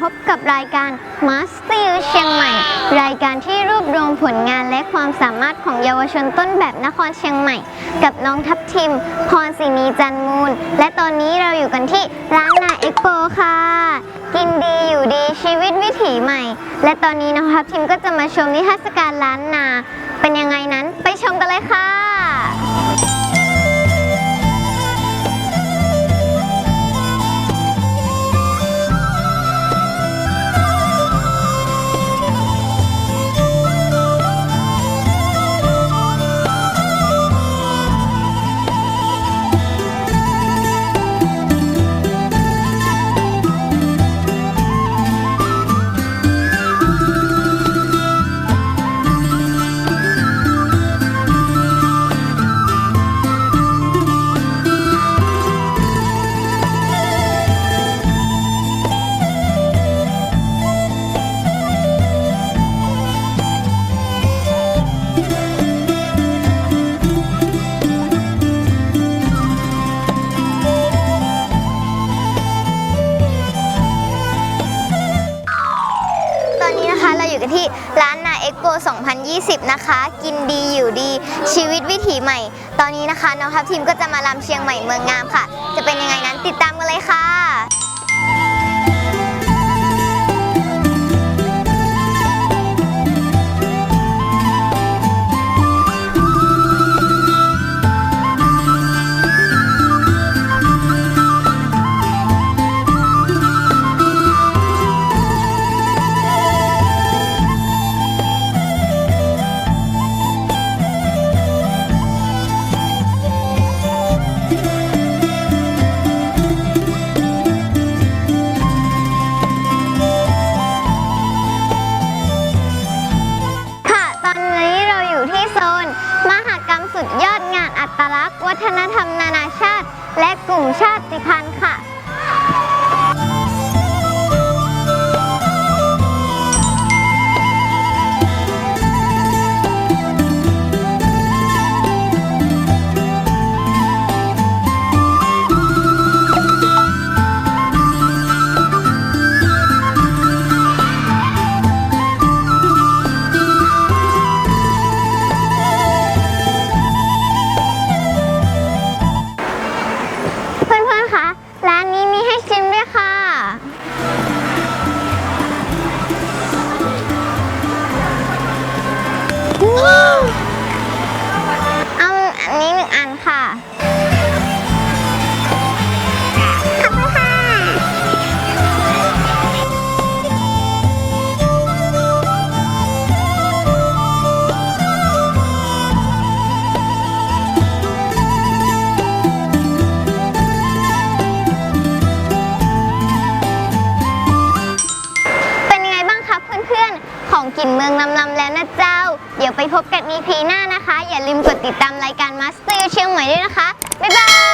พบกับรายการ Master เชียงใหม่ รายการที่รวบรวมผลงานและความสามารถของเยาวชนต้นแบบนครเชียงใหม่ กับน้องทัพทิม พรศินีจันมูล และตอนนี้เราอยู่กันที่ร้านนาเอ็กโปค่ะ กินดีอยู่ดีชีวิตวิถีใหม่ และตอนนี้น้องทัพทิมก็จะมาชมนิทรรศการล้านนา เป็นยังไง อยู่ที่ร้านนาเอ็กโก2020 นะคะ กินดีอยู่ดีชีวิตวิถีใหม่ ตอนนี้นะคะน้องทัพทีมก็จะมาลำเชียงใหม่เมืองงามค่ะ จะเป็นยังไงนั้นติดตามกันเลยค่ะ ตลักษณ์ วัฒนธรรมนานาชาติ และกลุ่มชาติพันธุ์ค่ะ กินเมืองลำลำแล้วนะเจ้า เดี๋ยวไปพบกัน EP หน้านะคะ อย่าลืมกดติดตามรายการ Master เชียงใหม่ด้วยนะคะ บ๊ายบาย